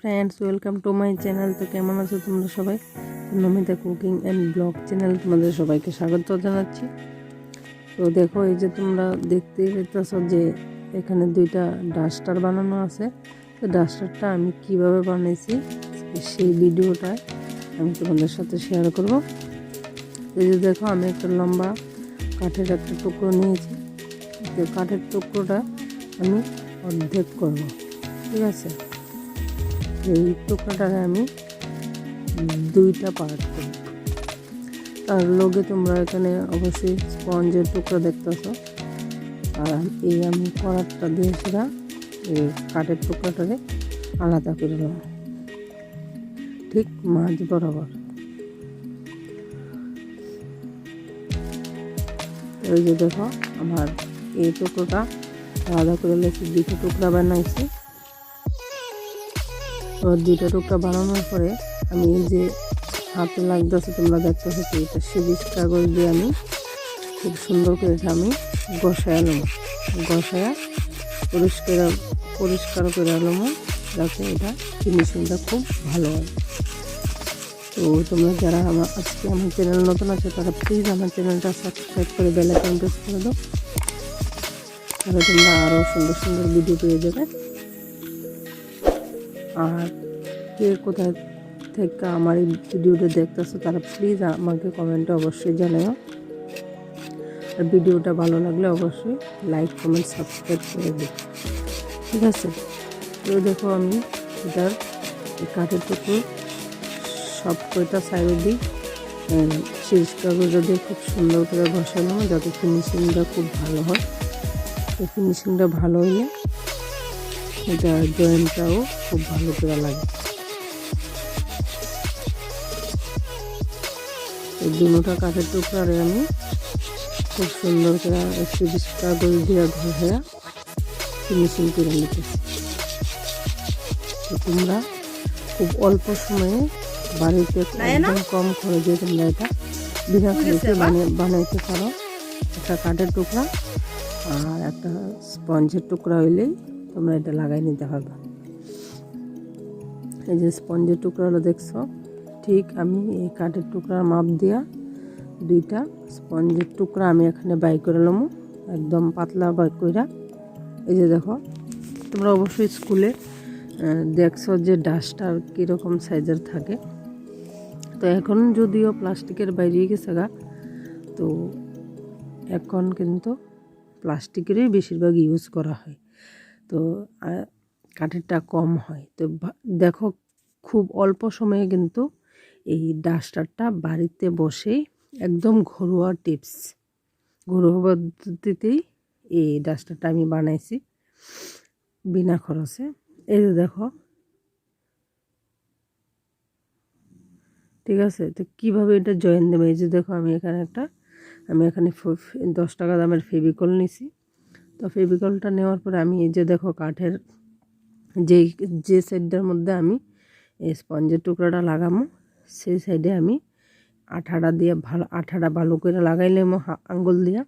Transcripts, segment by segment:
Friends welcome to my channel তো কেমন আছো তোমরা সবাই? Namita cooking and blog channel তোমাদের সবাইকে স্বাগত জানাচ্ছি। তো দেখো, এই যে তোমরা দেখতে পেতেছ যে এখানে দুইটা ডাস্টার বানানো আছে। তো ডাস্টারটা আমি কীভাবে বানিয়েছি সেই ভিডিওটা আমি তোমাদের সাথে শেয়ার করব। এই যে দেখো, আমি একটা লম্বা কাঠের একটা টুকরো নিয়েছি। তো কাঠের টুকরোটা আমি অর্ধেক করব, ঠিক আছে? এই টুকরাটাকে আমি দুইটা পার্ট করি। তার লগে তোমরা এখানে অবশ্যই স্পঞ্জের টুকরা দেখতেছ। আর এই আমি কড়াটা দিয়ে সেটা এই কাঠের টুকরাটাকে আলাদা করে দেব ঠিক মাঝ বরাবর। এই যে দেখো, আমার এই টুকরোটা আলাদা করে লেছি, দুটো টুকরা বানাইছি। দুইটা টুকরা বানানোর পরে আমি যে হাতে লাগতেছে, তোমরা দেখতেছো তো এটা সিরিজ কাগজ দিয়ে আমি খুব সুন্দর করে এটা আমি গসায় আলম গসায়া পরিষ্কার পরিষ্কার করে আলম যাতে এটা ফিনিশিংটা খুব ভালো হয়। তো তোমরা যারা আমার আজকে আমার চ্যানেল নতুন আছে, তারা প্লিজ আমার চ্যানেলটা সাবস্ক্রাইব করে বেল আইকন প্রেস করে দাও। তাহলে তোমরা আরও সুন্দর সুন্দর ভিডিও পেয়ে যাবে। আর কে কোথায় থেকে আমার এই ভিডিওটা দেখতেছো তারা প্লিজ আমাকে কমেন্টে অবশ্যই জানাও আর ভিডিওটা ভালো লাগলে অবশ্যই লাইক কমেন্ট সাবস্ক্রাইব করে দিই ঠিক আছে? তো দেখো আমি এটার কাঠের টুকু সব কয়টা সাইডে দিই। সিরিজ কাগজটা দিয়ে খুব সুন্দর করে ঘষানো যাতে ফিনিশিংটা খুব ভালো হয়। তো ফিনিশিংটা ভালো হইলে এটা জয়েন্টটাও খুব ভালো করে লাগে এই দুটা কাঠের টুকরারে আমি খুব সুন্দর করে একটু কাগজ দিয়ে ঘষে ফিনিশিং করে নিতেছি। তো তোমরা খুব অল্প সময়ে বাড়িতে একদম কম খরচে তোমরা এটা বিনা খরচে বানাইতে পারো। একটা কাঠের টুকরা আর একটা স্পঞ্জের টুকরা হইলেই তোমরা এটা লাগাই নিতে পারবে। এই যে স্পঞ্জের টুকরাগুলো দেখছ, ঠিক আমি এই কাঠের টুকরার মাপ দিয়া দুইটা স্পঞ্জের টুকরা আমি এখানে বাই করে লমু, একদম পাতলা বাই কইরা। এই যে দেখো, তোমরা অবশ্যই স্কুলে দেখছ যে ডাস্টার কীরকম সাইজের থাকে। তো এখন যদিও প্লাস্টিকের বাইরে গেছে গা, তো এখন কিন্তু প্লাস্টিকেরই বেশিরভাগ ইউজ করা হয়। তো কাঠেরটা কম হয়। তো দেখো খুব অল্প সময়ে কিন্তু এই ডাস্টারটা বাড়িতে বসেই একদম ঘরোয়া টিপস, ঘরোয়া পদ্ধতিতেই এই ডাস্টারটা আমি বানাইছি বিনা খরচে। এই যে দেখো। ঠিক আছে? তো কীভাবে এটা জয়েন দেবে? এই যে দেখো আমি এখানে একটা, আমি এখানে দশ টাকা দামের ফেভিকল নিছি। তো ফেভিকলটা নেওয়ার পরে আমি এই যে দেখো কাঠের যেই, যে সাইডটার মধ্যে আমি এই স্পঞ্জের টুকরাটা লাগামো, সেই সাইডে আমি আঠাটা দিয়ে ভালো আঠাটা ভালো করে লাগাইলে আঙ্গুল দিয়া।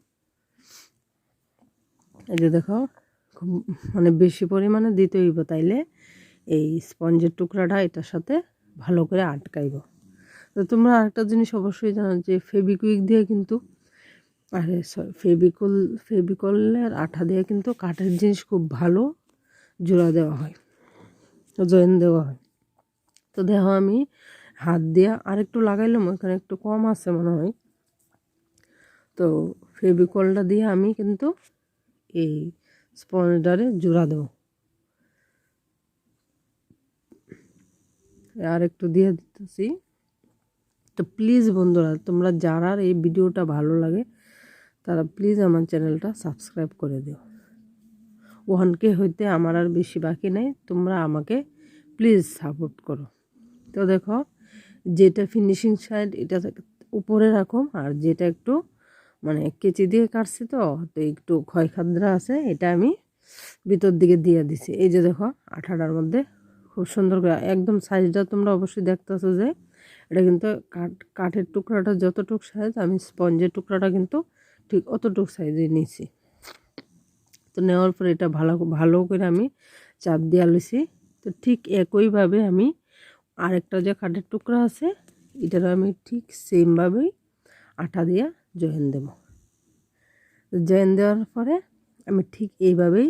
এই যে দেখো, খুব মানে বেশি পরিমাণে দিতে হইব তাইলে এই স্পঞ্জের টুকরাটা এটার সাথে ভালো করে আটকাইব। তো তোমরা আরেকটা জিনিস অবশ্যই জানো যে ফেবিকুইক দিয়ে কিন্তু আরে ফেবিকল ফেবিকলের আঠা দিয়ে কিন্তু কাঠের জিনিস খুব ভালো জোড়া দেওয়া হয়, জয়েন দেওয়া হয়। তো দেখো আমি হাত দিয়ে আরেকটু লাগাইলাম ওইখানে একটু কম আছে মনে হয়। তো ফেবিকলটা দিয়ে আমি কিন্তু এই স্পঞ্জটারে জোড়া দেবো। আর একটু দিয়ে দিতেছি। তো প্লিজ বন্ধুরা, তোমরা যারা এই ভিডিওটা ভালো লাগে তারা প্লিজ আমার চ্যানেলটা সাবস্ক্রাইব করে দিও। ওয়ানকে হইতে আমার আর বেশি বাকি নেই, তোমরা আমাকে প্লিজ সাপোর্ট করো। তো দেখো, যেটা ফিনিশিং সাইড এটা উপরে রাখো, আর যেটা একটু মানে কেচি দিয়ে কাটছি তো তো একটু ক্ষয়খাদ্রা আছে, এটা আমি ভিতর দিকে দিয়ে দিছি। এই যে দেখো, আঠাটার মধ্যে খুব সুন্দর করে, একদম সাইজটা তোমরা অবশ্যই দেখতেছো যে, এটা কিন্তু কাঠ, কাঠের টুকরাটা যতটুক সাইজ আমি স্পঞ্জের টুকরাটা কিন্তু ঠিক অতটুক সাইজে নিয়েছি। তো নেওয়ার পরে এটা ভালো ভালো করে আমি চাপ দিয়ে লইছি তো ঠিক একইভাবে আমি আরেকটা যে কাঠের টুকরা আছে, এটারও আমি ঠিক সেমভাবেই আটা দিয়ে জয়েন দেব। জয়েন দেওয়ার পরে আমি ঠিক এইভাবেই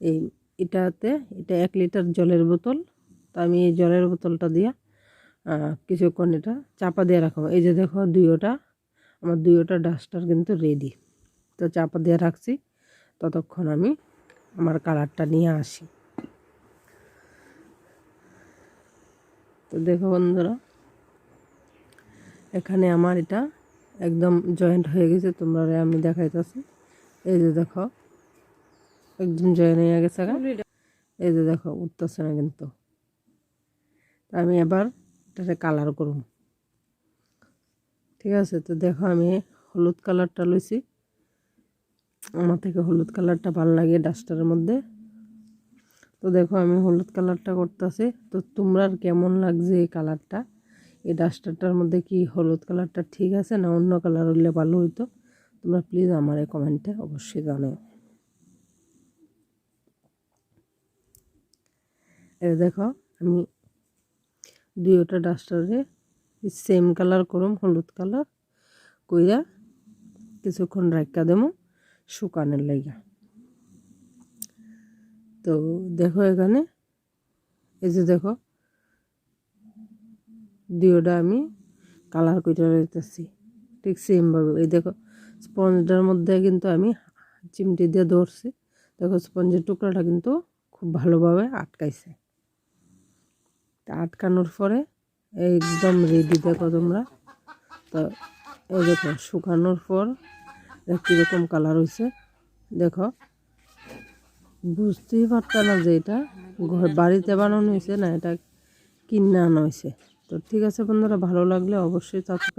এই এটাতে, এটা এক লিটার জলের বোতল। তো আমি এই জলের বোতলটা দিয়ে কিছুক্ষণ এটা চাপা দিয়ে রাখব। এই যে দেখো দুইটা আমার দুইটা ডাস্টার কিন্তু রেডি তো চাপা দিয়ে রাখছি, ততক্ষণ আমি আমার কালারটা নিয়ে আসি। তো দেখো বন্ধুরা, এখানে আমার এটা একদম জয়েন্ট হয়ে গেছে, তোমরা আমি দেখাইতেছি। এই যে দেখো, একদম জয়েন হয়ে গেছে। এই যে দেখো, উঠতেছে না কিন্তু। আমি এবার এটাতে কালার করব। ঠিক আছে? তো দেখো, আমি হলুদ কালারটা লইছি। আমার থেকে হলুদ কালারটা ভালো লাগে ডাস্টারের মধ্যে। তো দেখো, আমি হলুদ কালারটা করতেছি। তো তোমরা কেমন লাগছে এই কালারটা? এই ডাস্টারটার মধ্যে কি হলুদ কালারটা ঠিক আছে না অন্য কালার হলে ভালো হইতো? তোমরা প্লিজ আমার এই কমেন্টে অবশ্যই জানাও। এই দেখো, আমি দুইটা ডাস্টারে সেম কালার করুম, হলুদ কালার কইরা কিছুক্ষণ রাখা দেবো শুকানোর লাগা। তো দেখো এখানে, এই যে দেখো, দুইটা আমি কালার করে রেখেছি ঠিক সেমভাবে এই দেখো স্পঞ্জটার মধ্যে কিন্তু আমি চিমটি দিয়ে ধরছি, দেখো স্পঞ্জের টুকরাটা কিন্তু খুব ভালোভাবে আটকাইছে। তা আটকানোর পরে একদম রেডি দেখো তোমরা। তো এই দেখো, শুকানোর পর কীরকম কালার হয়েছে দেখো, বুঝতেই পারতাম না যে এটা ঘর, বাড়িতে বানানো হয়েছে না, এটা কিনে আনা হয়েছে তো ঠিক আছে বন্ধুরা, ভালো লাগলে অবশ্যই সাবস্ক্রাইব